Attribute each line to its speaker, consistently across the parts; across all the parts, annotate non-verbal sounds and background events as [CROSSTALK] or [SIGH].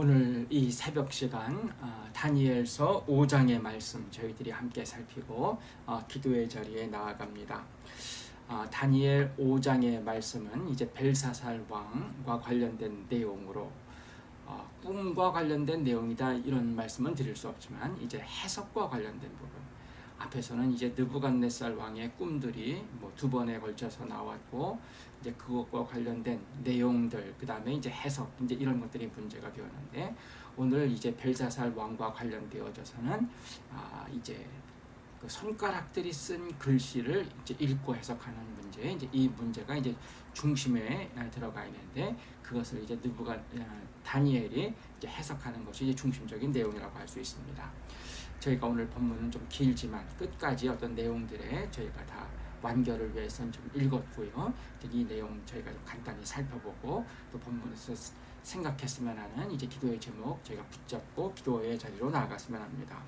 Speaker 1: 오늘 이 새벽 시간 어, 다니엘서 5장의 말씀 저희들이 함께 살피고 어, 기도의 자리에 나아갑니다. 어, 다니엘 5장의 말씀은 이제 벨사살 왕과 관련된 내용으로 어, 꿈과 관련된 내용이다 이런 말씀은 드릴 수 없지만 이제 해석과 관련된 부분 앞에서는 이제 느부갓네살 왕의 꿈들이 뭐 두 번에 걸쳐서 나왔고 이제 그것과 관련된 내용들 그 다음에 이제 해석 이제 이런 것들이 문제가 되었는데 오늘 이제 벨사살 왕과 관련되어져서는 아 이제 그 손가락들이 쓴 글씨를 이제 읽고 해석하는 문제 이제 이 문제가 이제 중심에 들어가 있는데 그것을 이제 느부가 다니엘이 이제 해석하는 것이 이제 중심적인 내용이라고 할 수 있습니다. 저희가 오늘 본문은 좀 길지만 끝까지 어떤 내용들에 저희가 다 완결을 위해서는 좀 읽었고요. 이 내용 저희가 좀 간단히 살펴보고 또 본문에서 생각했으면 하는 이제 기도의 제목 저희가 붙잡고 기도의 자리로 나아갔으면 합니다.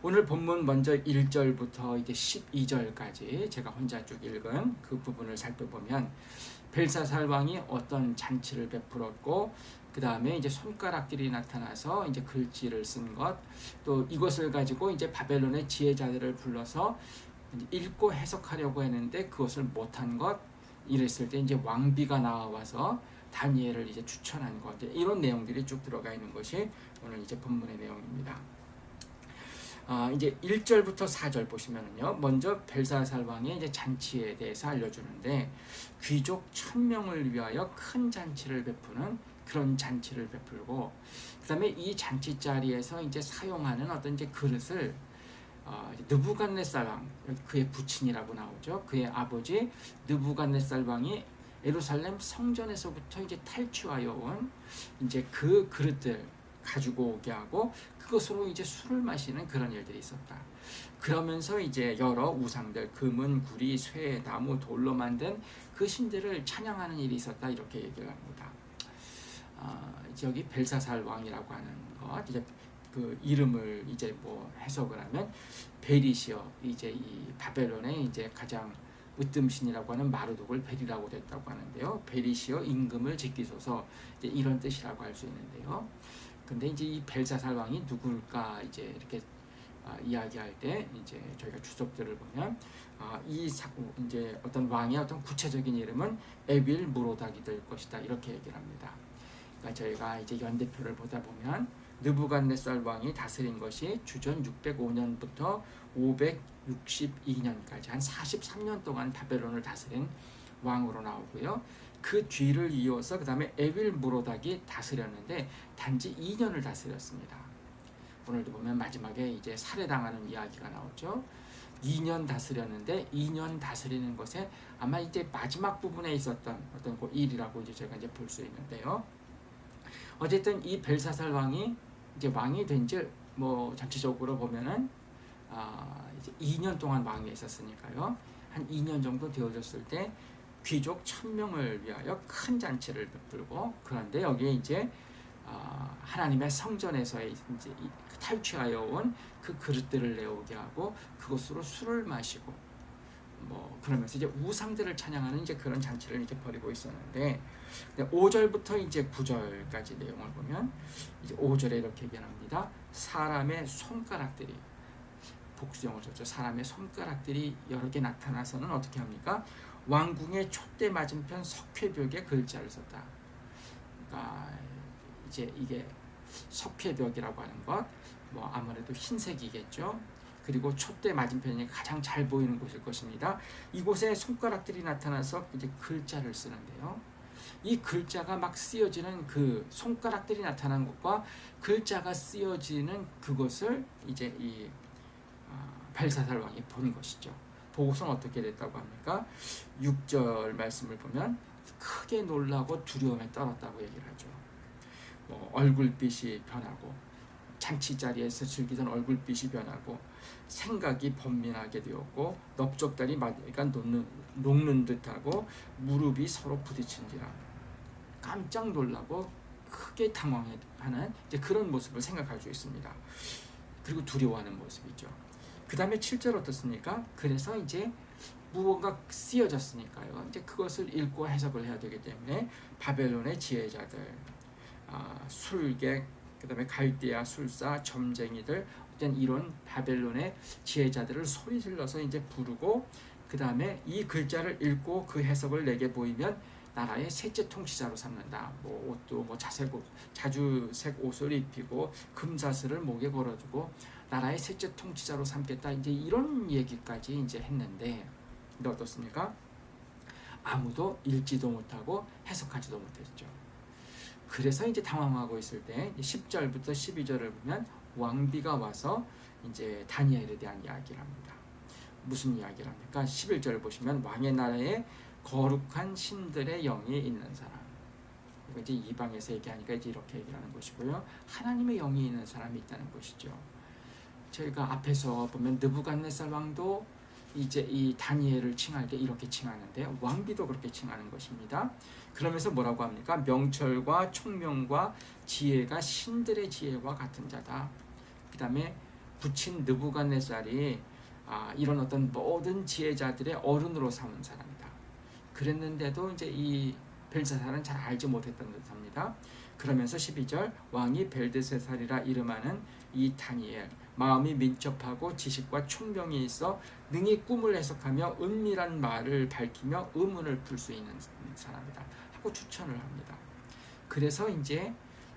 Speaker 1: 오늘 본문 먼저 1절부터 이제 12절까지 제가 혼자 쭉 읽은 그 부분을 살펴보면 벨사살 왕이 어떤 잔치를 베풀었고 그 다음에 이제 손가락들이 나타나서 이제 글씨를 쓴 것, 또 이것을 가지고 이제 바벨론의 지혜자들을 불러서 읽고 해석하려고 했는데 그것을 못한 것, 이랬을 때 이제 왕비가 나와서 다니엘을 이제 추천한 것, 이런 내용들이 쭉 들어가 있는 것이 오늘 이제 본문의 내용입니다. 아, 이제 1절부터 4절 보시면은요. 먼저 벨사살 왕의 이제 잔치에 대해서 알려주는데 귀족 천명을 위하여 큰 잔치를 베푸는 그런 잔치를 베풀고 그다음에 이 잔치 자리에서 이제 사용하는 어떤 이제 그릇을 어, 느부갓네살 왕 그의 부친이라고 나오죠. 그의 아버지 느부갓네살 왕이 예루살렘 성전에서부터 이제 탈취하여 온 이제 그 그릇들 가지고 오게 하고 그것으로 이제 술을 마시는 그런 일들이 있었다. 그러면서 이제 여러 우상들 금은 구리 쇠 나무 돌로 만든 그 신들을 찬양하는 일이 있었다 이렇게 얘기를 합니다. 아, 여기 벨사살 왕이라고 하는 것 이제 그 이름을 이제 뭐 해석을 하면 베리시어 이제 이 바벨론의 이제 가장 으뜸신이라고 하는 마르독을 베리라고 됐다고 하는데요. 베리시어 임금을 지키소서 이제 이런 뜻이라고 할 수 있는데요. 근데 이제 이 벨사살 왕이 누굴까 이제 이렇게 아, 이야기할 때 이제 저희가 주석들을 보면 아, 이 사, 이제 어떤 왕의 어떤 구체적인 이름은 에빌 무로닥이 될 것이다 이렇게 얘기를 합니다. 그러니까 저희가 이제 연대표를 보다 보면 느부갓네살 왕이 다스린 것이 주전 605년부터 562년까지 한 43년 동안 바벨론을 다스린 왕으로 나오고요. 그 뒤를 이어서 그 다음에 에빌 무로닥이 다스렸는데 단지 2년을 다스렸습니다. 오늘도 보면 마지막에 이제 살해당하는 이야기가 나오죠. 2년 다스렸는데 2년 다스리는 것에 아마 이제 마지막 부분에 있었던 어떤 그 일이라고 이제 제가 이제 볼 수 있는데요. 어쨌든 이 벨사살 왕이 이제 왕이 된지뭐 전체적으로 보면은 아 이제 2년 동안 왕위에 있었으니까요. 한 2년 정도 되어졌을 때 귀족 천명을 위하여 큰 잔치를 베풀고 그런데 여기에 이제 어, 하나님의 성전에서의 이제 탈취하여 온 그 그릇들을 내오게 하고 그것으로 술을 마시고 뭐 그러면서 이제 우상들을 찬양하는 이제 그런 잔치를 이제 벌이고 있었는데 5절부터 이제 9절까지 내용을 보면 이제 5절에 이렇게 얘기합니다. 사람의 손가락들이 복수형을 썼죠. 사람의 손가락들이 여러 개 나타나서는 어떻게 합니까? 왕궁의 촛대 맞은편 석회벽에 글자를 썼다. 그러니까 이제 이게 석회벽이라고 하는 것, 뭐 아무래도 흰색이겠죠. 그리고 촛대 맞은편이 가장 잘 보이는 곳일 것입니다. 이곳에 손가락들이 나타나서 이제 글자를 쓰는데요. 이 글자가 막 쓰여지는 그 손가락들이 나타난 것과 글자가 쓰여지는 그것을 이제 이 어, 발사살 왕이 본 것이죠. 보고서는 어떻게 됐다고 합니까? 6절 말씀을 보면 크게 놀라고 두려움에 떨었다고 얘기를 하죠. 뭐 얼굴빛이 변하고 잔치 자리에서 즐기던 얼굴빛이 변하고 생각이 번민하게 되었고 넓적다리 마디가 녹는, 녹는 듯하고 무릎이 서로 부딪힌지라 깜짝 놀라고 크게 당황하는 이제 그런 모습을 생각할 수 있습니다. 그리고 두려워하는 모습이죠. 그 다음에 7절 어떻습니까? 그래서 이제 무언가 쓰여졌으니까요. 이제 그것을 읽고 해석을 해야 되기 때문에 바벨론의 지혜자들, 아, 술객, 그다음에 갈대아 술사, 점쟁이들 어떤 이런 바벨론의 지혜자들을 소리 질러서 이제 부르고 그다음에 이 글자를 읽고 그 해석을 내게 보이면 나라의 셋째 통치자로 삼는다. 뭐 옷도 뭐 자색 옷, 자주색 옷을 입히고 금사슬을 목에 걸어주고 나라의 셋째 통치자로 삼겠다. 이제 이런 얘기까지 이제 했는데 근데 어떻습니까? 아무도 읽지도 못하고 해석하지도 못했죠. 그래서 이제 당황하고 있을 때 10절부터 12절을 보면 왕비가 와서 이제 다니엘에 대한 이야기를 합니다. 무슨 이야기를 합니까? 11절 보시면 왕의 나라에 거룩한 신들의 영이 있는 사람. 이거 이제 이방에서 얘기하니까 이제 이렇게 얘기를 하는 것이고요. 하나님의 영이 있는 사람이 있다는 것이죠. 저희가 앞에서 보면 느부갓네살 왕도 이제 이 다니엘을 칭할 때 이렇게 칭하는데 왕비도 그렇게 칭하는 것입니다. 그러면서 뭐라고 합니까? 명철과 총명과 지혜가 신들의 지혜와 같은 자다. 그다음에 붙인 느부갓네살이 아, 이런 어떤 모든 지혜자들의 어른으로 삼은 사람이다. 그랬는데도 이제 이 벨사살은 잘 알지 못했던 듯합니다. 그러면서 12절 왕이 벨드세살이라 이름하는 이 다니엘 마음이 민첩하고 지식과 총명이 있어 능히 꿈을 해석하며 은밀한 말을 밝히며 의문을 풀 수 있는 사람이다 하고 추천을 합니다. 그래서 이제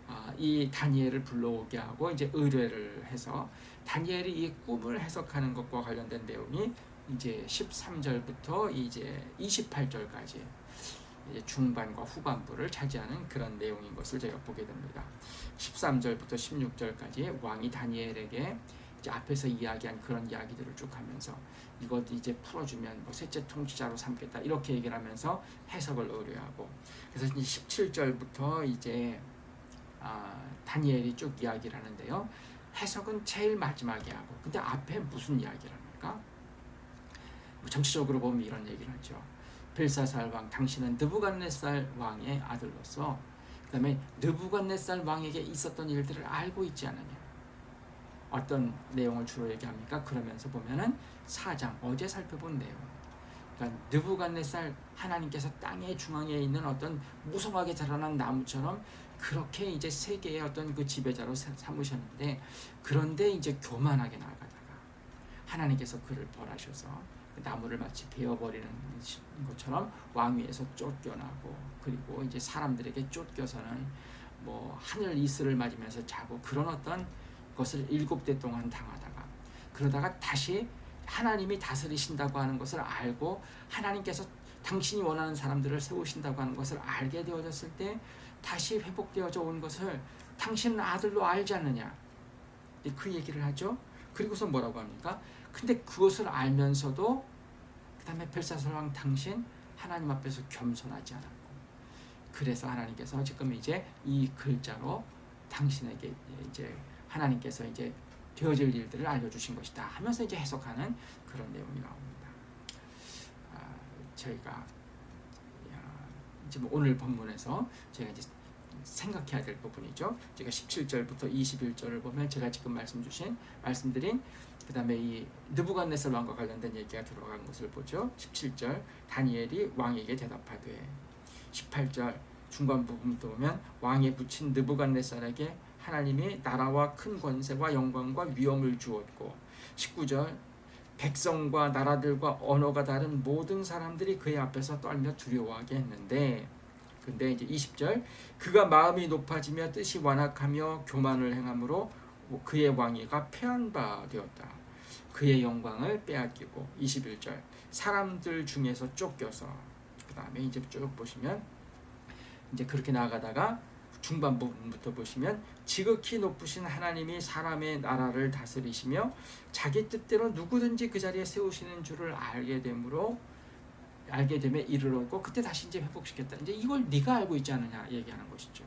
Speaker 1: 아, 이 다니엘을 불러오게 하고 이제 의뢰를 해서 다니엘이 이 꿈을 해석하는 것과 관련된 내용이 이제 13절부터 이제 28절까지 이제 중반과 후반부를 차지하는 그런 내용인 것을 제가 보게 됩니다. 13절부터 16절까지 왕이 다니엘에게 이제 앞에서 이야기한 그런 이야기들을 쭉 하면서 이것 이제 풀어주면 뭐 셋째 통치자로 삼겠다 이렇게 얘기를 하면서 해석을 의뢰하고 그래서 이제 17절부터 이제 아, 다니엘이 쭉 이야기를 하는데요. 해석은 제일 마지막에 하고 근데 앞에 무슨 이야기를 합니까? 뭐 정치적으로 보면 이런 얘기를 하죠. 벨사살 왕 당신은 느부갓네살 왕의 아들로서 그다음에 느부갓네살 왕에게 있었던 일들을 알고 있지 않느냐. 어떤 내용을 주로 얘기합니까? 그러면서 보면은 사장 어제 살펴본 내용. 그러니까 느부갓네살 하나님께서 땅의 중앙에 있는 어떤 무성하게 자라난 나무처럼 그렇게 이제 세계의 어떤 그 지배자로 삼으셨는데 그런데 이제 교만하게 나아가다가 하나님께서 그를 벌하셔서 그 나무를 마치 베어버리는 것처럼 왕위에서 쫓겨나고 그리고 이제 사람들에게 쫓겨서는 뭐 하늘 이슬을 맞으면서 자고 그런 어떤 것을 일곱 대 동안 당하다가 그러다가 다시 하나님이 다스리신다고 하는 것을 알고 하나님께서 당신이 원하는 사람들을 세우신다고 하는 것을 알게 되어졌을 때 다시 회복되어져 온 것을 당신은 아들로 알지 않느냐 그 얘기를 하죠. 그리고서 뭐라고 합니까? 근데 그것을 알면서도 그 다음에 벨사살왕 당신 하나님 앞에서 겸손하지 않았고 그래서 하나님께서 지금 이제 이 글자로 당신에게 이제 하나님께서 이제 되어질 일들을 알려주신 것이다 하면서 이제 해석하는 그런 내용이 나옵니다. 아, 저희가 이제 뭐 오늘 본문에서 제가 이제 생각해야 될 부분이죠. 제가 17절부터 21절을 보면 제가 지금 말씀 주신 말씀드린 그 다음에 이 느부갓네살 왕과 관련된 얘기가 들어간 것을 보죠. 17절 다니엘이 왕에게 대답하되 18절 중간 부분도 보면 왕에 붙인 느부갓네살에게 하나님이 나라와 큰 권세와 영광과 위엄을 주었고 19절 백성과 나라들과 언어가 다른 모든 사람들이 그의 앞에서 떨며 두려워하게 했는데 근데 이제 20절 그가 마음이 높아지며 뜻이 완악하며 교만을 행함으로 그의 왕위가 패한 바 되었다. 그의 영광을 빼앗기고 21절 사람들 중에서 쫓겨서 그 다음에 이제 쭉 보시면 이제 그렇게 나가다가 중반 부분부터 보시면 지극히 높으신 하나님이 사람의 나라를 다스리시며 자기 뜻대로 누구든지 그 자리에 세우시는 줄을 알게 되므로 알게 되면 이르렀고 그때 다시 이제 회복시켰다. 이제 이걸 네가 알고 있지 않느냐 얘기하는 것이죠.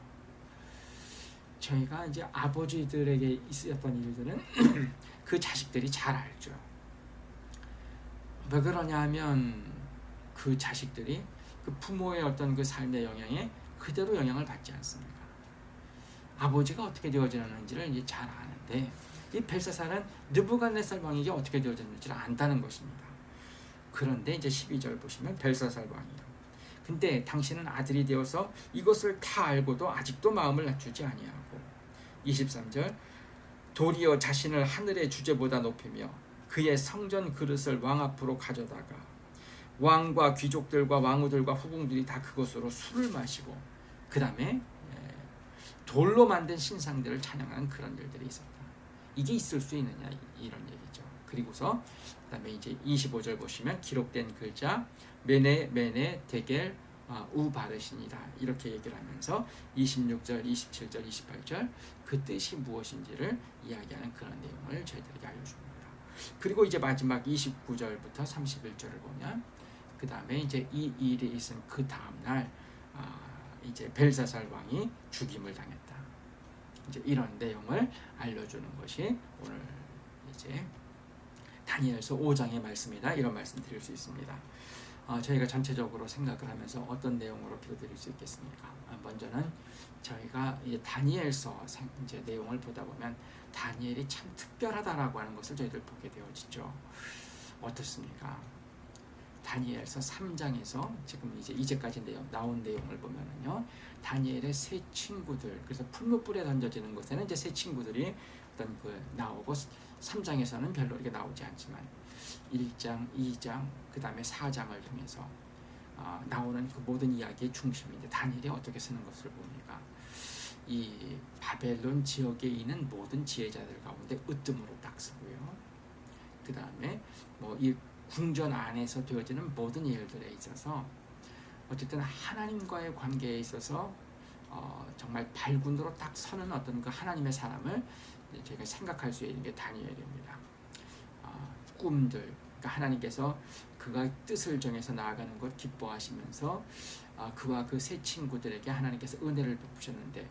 Speaker 1: 저희가 이제 아버지들에게 있었던 일들은 [CLEARS THROAT] 그 자식들이 잘 알죠. 왜 그러냐면 그 자식들이 그 부모의 어떤 그 삶의 영향에 그대로 영향을 받지 않습니다. 아버지가 어떻게 되어지는지를 이제 잘 아는데 이 벨사살은 느부갓네살 왕에게 어떻게 되어졌는지를 안다는 것입니다. 그런데 이제 12절 보시면 벨사살 왕이요. 근데 당신은 아들이 되어서 이것을 다 알고도 아직도 마음을 낮추지 아니하고 23절 도리어 자신을 하늘의 주제보다 높이며 그의 성전 그릇을 왕 앞으로 가져다가 왕과 귀족들과 왕후들과 후궁들이 다 그것으로 술을 마시고 그 다음에 돌로 만든 신상들을 찬양하는 그런 일들이 있었다. 이게 있을 수 있느냐 이런 얘기죠. 그리고서 그다음에 이제 25절 보시면 기록된 글자 메네 메네 데겔 아, 우 바르신이다 이렇게 얘기를 하면서 26절, 27절, 28절 그 뜻이 무엇인지를 이야기하는 그런 내용을 저희들에게 알려줍니다. 그리고 이제 마지막 29절부터 31절을 보면 그 다음에 이제 이 일이 있은 그 다음 날 아, 이제 벨사살 왕이 죽임을 당했다. 이제 이런 내용을 알려주는 것이 오늘 이제 다니엘서 5장의 말씀이다 이런 말씀 드릴 수 있습니다. 어, 저희가 전체적으로 생각을 하면서 어떤 내용으로 기도드릴 수 있겠습니까? 아, 먼저는 저희가 다니엘서 생, 이제 내용을 보다 보면 다니엘이 참 특별하다라고 하는 것을 저희들 보게 되어지죠. 어떻습니까? 다니엘서 3장에서 지금 이제 이제까지 내용 나온 내용을 보면은요. 다니엘의 세 친구들 그래서 풀무불에 던져지는 것에는 이제 세 친구들이 어떤 그 나오고 3장에서는 별로 이렇게 나오지 않지만 1장, 2장, 그 다음에 4장을 통해서 어, 나오는 그 모든 이야기의 중심인데 다니엘이 어떻게 쓰는 것을 보니까 이 바벨론 지역에 있는 모든 지혜자들 가운데 으뜸으로 딱 쓰고요. 그 다음에 뭐 이 궁전 안에서 되어지는 모든 일들에 있어서 어쨌든 하나님과의 관계에 있어서 어, 정말 발군으로 딱 서는 어떤 그 하나님의 사람을 제가 생각할 수 있는 게 다니엘입니다. 어, 꿈들, 그러니까 하나님께서 그가 뜻을 정해서 나아가는 것 기뻐하시면서 어, 그와 그 세 친구들에게 하나님께서 은혜를 베푸셨는데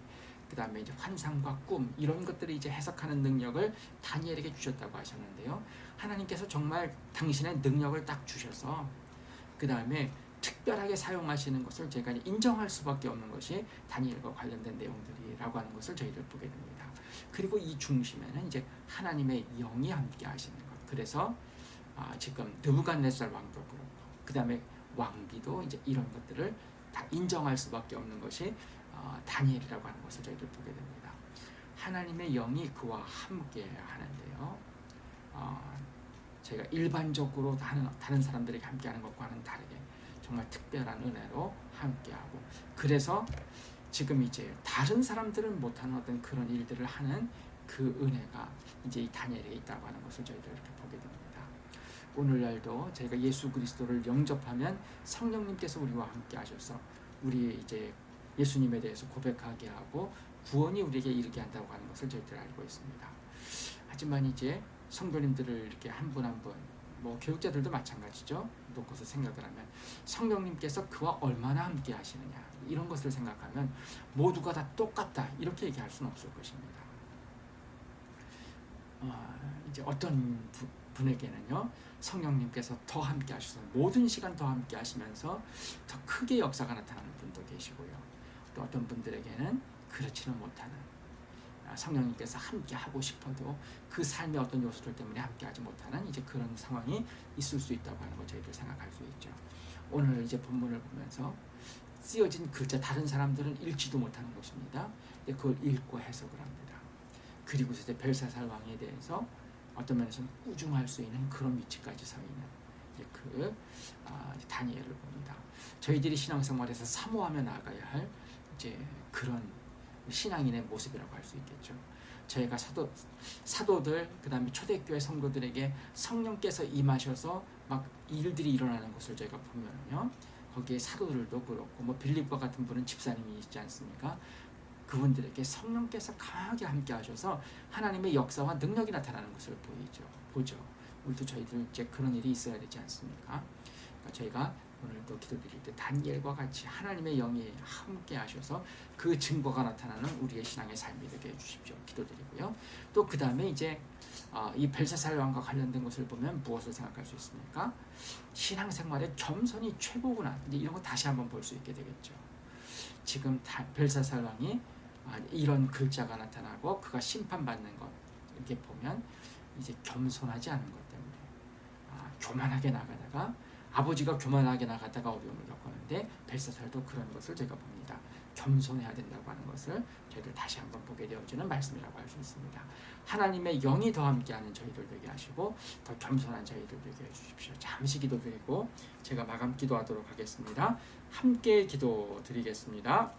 Speaker 1: 그 다음에 이제 환상과 꿈 이런 것들을 이제 해석하는 능력을 다니엘에게 주셨다고 하셨는데요. 하나님께서 정말 당신의 능력을 딱 주셔서 그 다음에 특별하게 사용하시는 것을 제가 인정할 수밖에 없는 것이 다니엘과 관련된 내용들이라고 하는 것을 저희들 보게 됩니다. 그리고 이 중심에는 이제 하나님의 영이 함께 하시는 것. 그래서 아, 지금 느부갓네살 왕도 그렇고 그 다음에 왕비도 이제 이런 것들을 다 인정할 수밖에 없는 것이 어, 다니엘이라고 하는 것을 저희들 보게 됩니다. 하나님의 영이 그와 함께 하는데요. 어, 제가 일반적으로 다른, 다른 사람들에게 함께하는 것과는 다르게 정말 특별한 은혜로 함께하고 그래서 지금 이제 다른 사람들은 못하는 어떤 그런 일들을 하는 그 은혜가 이제 이 다니엘에 있다고 하는 것을 저희들 이렇게 보게 됩니다. 오늘날도 저희가 예수 그리스도를 영접하면 성령님께서 우리와 함께 하셔서 우리 이제 예수님에 대해서 고백하게 하고 구원이 우리에게 이르게 한다고 하는 것을 저희들 알고 있습니다. 하지만 이제 성도님들을 이렇게 한 분 한 분, 뭐 교육자들도 마찬가지죠. 놓고서 생각을 하면 성령님께서 그와 얼마나 함께 하시느냐 이런 것을 생각하면 모두가 다 똑같다 이렇게 얘기할 수는 없을 것입니다. 어, 이제 어떤 부, 분에게는요 성령님께서 더 함께 하셔서 모든 시간 더 함께 하시면서 더 크게 역사가 나타나는 분도 계시고요. 또 어떤 분들에게는 그렇지는 못하는 아, 성령님께서 함께 하고 싶어도 그 삶의 어떤 요소들 때문에 함께 하지 못하는 이제 그런 상황이 있을 수 있다고 하는 걸 저희들 생각할 수 있죠. 오늘 이제 본문을 보면서 쓰여진 글자 다른 사람들은 읽지도 못하는 것입니다. 그걸 읽고 해석을 합니다. 그리고서 이제 벨사살 왕에 대해서 어떤 면에서는 꾸중할 수 있는 그런 위치까지 서 있는 그 아, 다니엘을 봅니다. 저희들이 신앙생활에서 사모하며 나가야 할 이제 그런 신앙인의 모습이라고 할 수 있겠죠. 저희가 사도 사도들 그다음에 초대교회 성도들에게 성령께서 임하셔서 막 일들이 일어나는 것을 저희가 보면요. 거기에 사도들도 그렇고 뭐 빌립과 같은 분은 집사님이 있지 않습니까? 그분들에게 성령께서 강하게 함께 하셔서 하나님의 역사와 능력이 나타나는 것을 보이죠. 보죠. 우리도 저희들 이제 그런 일이 있어야 되지 않습니까? 그러니까 저희가 오늘도 기도드릴 때 다니엘과 같이 하나님의 영이 함께 하셔서 그 증거가 나타나는 우리의 신앙의 삶이 되게 해주십시오. 기도드리고요. 또 그 다음에 이제 어, 이 벨사살 왕과 관련된 것을 보면 무엇을 생각할 수 있습니까? 신앙생활의 겸손이 최고구나. 이제 이런 거 다시 한번 볼 수 있게 되겠죠. 지금 벨사살 왕이 아, 이런 글자가 나타나고 그가 심판받는 것 이렇게 보면 이제 겸손하지 않은 것 때문에 아, 교만하게 나가다가 아버지가 교만하게 나갔다가 어려움을 겪었는데 벨사살도 그런 것을 제가 봅니다. 겸손해야 된다고 하는 것을 저희들 다시 한번 보게 되어지는 말씀이라고 할 수 있습니다. 하나님의 영이 더 함께하는 저희들 되게 하시고 더 겸손한 저희들 되게 해주십시오. 잠시 기도 드리고 제가 마감 기도하도록 하겠습니다. 함께 기도 드리겠습니다.